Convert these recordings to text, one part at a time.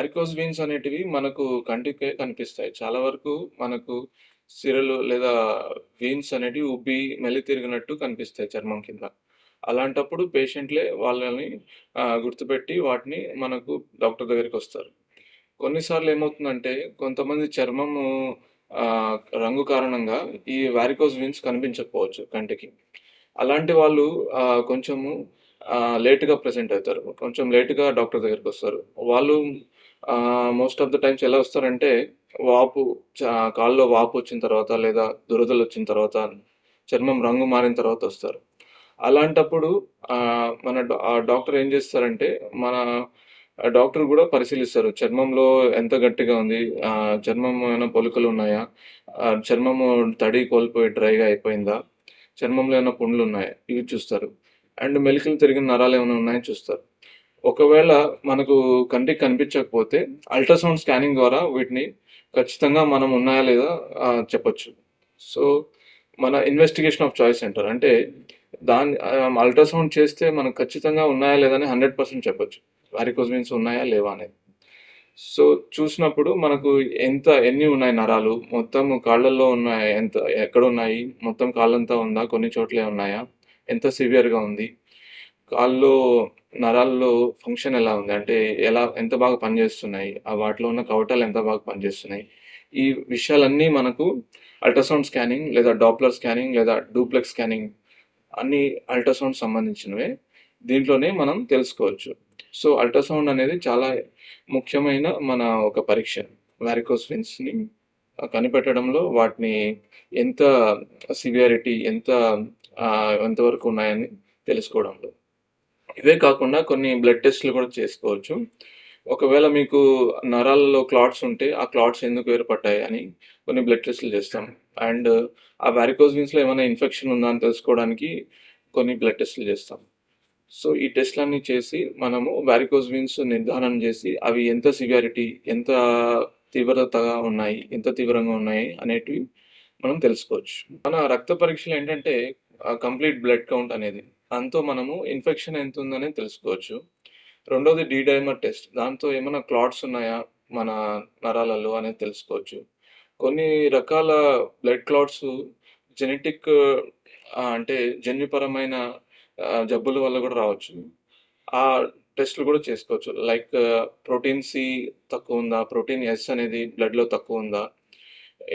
Varicose veins అనేటివి మనకు కంటికే కనిపిస్తాయి. చాలా వరకు మనకు సిరలు లేదా వెయిన్స్ అనేటివి ఉబ్బి మెల్లి తిరిగినట్టు కనిపిస్తాయి చర్మం కింద. అలాంటప్పుడు పేషెంట్‌లే వాళ్ళని గుర్తుపెట్టి వాటిని మనకు డాక్టర్ దగ్గరికి వస్తారు కొన్నిసార్లు ఏమవుతుందంటే కొంతమంది చర్మము రంగు కారణంగా ఈ వారికోస్ వీన్స్ కనిపించకపోవచ్చు కంటికి. అలాంటి వాళ్ళు కొంచెము లేటుగా లేట్‌గా అవుతారు. కొంచెం లేట్‌గా డాక్టర్ దగ్గరికి వస్తారు వాళ్ళు మోస్ట్ ఆఫ్ ద టైమ్స్ ఎలా వస్తారంటే వాపు చ కాల్లో వాపొచ్చిన తర్వాత లేదా దురదలొచ్చిన తర్వాత, చర్మం రంగు మారిన తర్వాత వస్తారు. అలాంటప్పుడు మన డాక్టర్ ఏం చేస్తారంటే మన డాక్టర్ కూడా పరిశీలిస్తారు. చర్మంలో ఎంత గట్టిగా ఉంది? చర్మం ఏమైనా పొలుకులున్నాయా? ఉన్నాయా చర్మము తడి కోల్పోయి డ్రైగా అయిపోయిందా? చర్మంలో ఏమైనా పుండ్లు ఉన్నాయా ఇవి చూస్తారు. అండ్ మెలికలు తిరిగిన నరాలు ఏమైనా ఉన్నాయా చూస్తారు. ఒకవేళ మనకు కంటికి కనిపించకపోతే అల్ట్రాసౌండ్ స్కానింగ్ ద్వారా వీటిని ఖచ్చితంగా మనం ఉన్నాయా లేదా ఆహ్, చెప్పొచ్చు. సో, మన ఇన్వెస్టిగేషన్ ఆఫ్ చాయిస్ అంటారు. అంటే దాని అల్ట్రాసౌండ్ చేస్తే మనకు ఖచ్చితంగా ఉన్నాయా లేదా అని 100% చెప్పొచ్చు. వారికోస్ ఉన్నాయా? లేవా? అనేది. సో, చూసినప్పుడు మనకు ఎంత ఎన్ని ఉన్నాయి నరాలు? మొత్తం కాళ్ళల్లో ఉన్నాయి ఎంత ఎక్కడ ఉన్నాయి మొత్తం కాళ్ళంతా ఉందా? కొన్ని చోట్లే ఉన్నాయా? ఎంత సివియర్‌గా ఉంది? కాళ్ళు నరాల్లో ఫంక్షన్ ఎలా ఉంది? అంటే ఎలా ఎంత బాగా పనిచేస్తున్నాయి? ఆ వాటిలో ఉన్న కవటాలు ఎంత బాగా పనిచేస్తున్నాయి? ఈ విషయాలన్నీ మనకు అల్ట్రాసౌండ్ స్కానింగ్ లేదా డాప్లర్ స్కానింగ్ లేదా డూప్లెక్స్ స్కానింగ్ అన్ని అల్ట్రాసౌండ్ సంబంధించినవే. దీంట్లోనే మనం తెలుసుకోవచ్చు. సో, అల్ట్రాసౌండ్ అనేది చాలా ముఖ్యమైన మన ఒక పరీక్ష. వారికోస్ వెయిన్స్‌ని కనిపెట్టడంలో వాటిని ఎంత సివియారిటీ ఎంత ఎంతవరకు ఉన్నాయని తెలుసుకోవడంలో. ఇవే కాకుండా కొన్ని బ్లడ్ టెస్ట్‌లు కూడా చేసుకోవచ్చు. ఒకవేళ మీకు నరాలలో క్లాట్స్ ఉంటే ఆ క్లాట్స్ ఎందుకు ఏర్పడ్డాయి అని కొన్ని బ్లడ్ టెస్ట్‌లు చేస్తాం. అండ్ ఆ వ్యారికోజ్ వీన్స్లో ఏమైనా ఇన్ఫెక్షన్ ఉందా అని తెలుసుకోవడానికి కొన్ని బ్లడ్ టెస్ట్‌లు చేస్తాం. సో, ఈ టెస్ట్‌లన్నీ చేసి మనము వ్యారికోజ్ వీన్స్ నిర్ధారణ చేసి అవి ఎంత సివియారిటీ ఎంత తీవ్రతగా ఉన్నాయి? ఎంత తీవ్రంగా ఉన్నాయి? అనేటివి మనం తెలుసుకోవచ్చు. మన రక్త పరీక్షలు ఏంటంటే కంప్లీట్ బ్లడ్ కౌంట్ అనేది. దాంతో మనము ఇన్ఫెక్షన్ ఎంత ఉందని తెలుసుకోవచ్చు. రెండోది డి డైమర్ టెస్ట్. దాంతో ఏమైనా క్లాట్స్ ఉన్నాయా మన నరాలలో అనేది తెలుసుకోవచ్చు. కొన్ని రకాల బ్లడ్ క్లాట్స్ జెనెటిక్ అంటే జన్యుపరమైన జబ్బుల వల్ల కూడా రావచ్చు. ఆ టెస్ట్‌లు కూడా చేసుకోవచ్చు. లైక్ ప్రోటీన్ సి తక్కువుందా? ప్రోటీన్ ఎస్ అనేది బ్లడ్‌లో తక్కువ ఉందా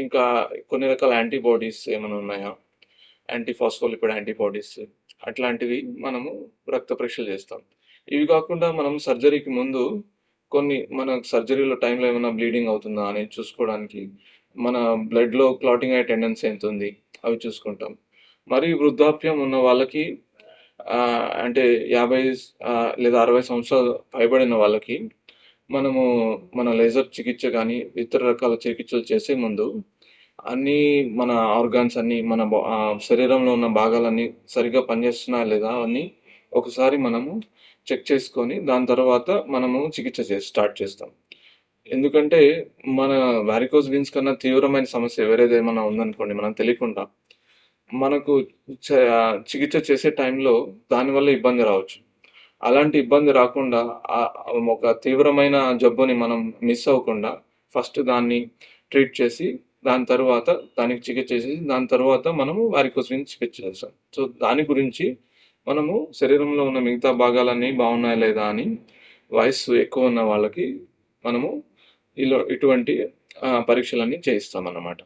ఇంకా కొన్ని రకాల యాంటీబాడీస్ ఏమైనా ఉన్నాయా? యాంటీఫాస్ఫోలిపిడ్ యాంటీబాడీస్ అట్లాంటివి మనము రక్త పరీక్షలు చేస్తాం. ఇవి కాకుండా మనం సర్జరీకి ముందు కొన్ని మన సర్జరీలో టైంలో ఏమైనా బ్లీడింగ్ అవుతుందా అనేది చూసుకోవడానికి మన బ్లడ్‌లో క్లాటింగ్ అయ్యే టెండెన్సీ ఎంతుంది? అవి చూసుకుంటాం. మరి వృద్ధాప్యం ఉన్న వాళ్ళకి అంటే యాభై లేదా 60 సంవత్సరాలు పైబడిన వాళ్ళకి మనము మన లేజర్ చికిత్స కానీ ఇతర రకాల చికిత్సలు చేసే ముందు అన్నీ మన ఆర్గాన్స్ అన్నీ మన బా శరీరంలో ఉన్న భాగాలన్నీ సరిగ్గా పనిచేస్తున్నాయా లేదా అని ఒకసారి మనము చెక్ చేసుకొని దాని తర్వాత మనము చికిత్స చే స్టార్ట్ చేస్తాం. ఎందుకంటే మన వారికోస్ బీన్స్ కన్నా తీవ్రమైన సమస్య వేరేదేమైనా ఉందనుకోండి మనం తెలియకుండా మనకు చ చికిత్స చేసే టైంలో దానివల్ల ఇబ్బంది రావచ్చు. అలాంటి ఇబ్బంది రాకుండా ఒక తీవ్రమైన జబ్బుని మనం మిస్ అవ్వకుండా ఫస్ట్ దాన్ని ట్రీట్ చేసి దాని తర్వాత దానికి చికిత్స చేసి దాని తర్వాత మనము వారి కోసం చికిత్స చేస్తాం. సో, దాని గురించి మనము శరీరంలో ఉన్న మిగతా భాగాలన్నీ బాగున్నాయా లేదా అని వయస్సు ఎక్కువ ఉన్న వాళ్ళకి మనము ఇలా ఇటువంటి పరీక్షలన్నీ చేయిస్తాం అన్నమాట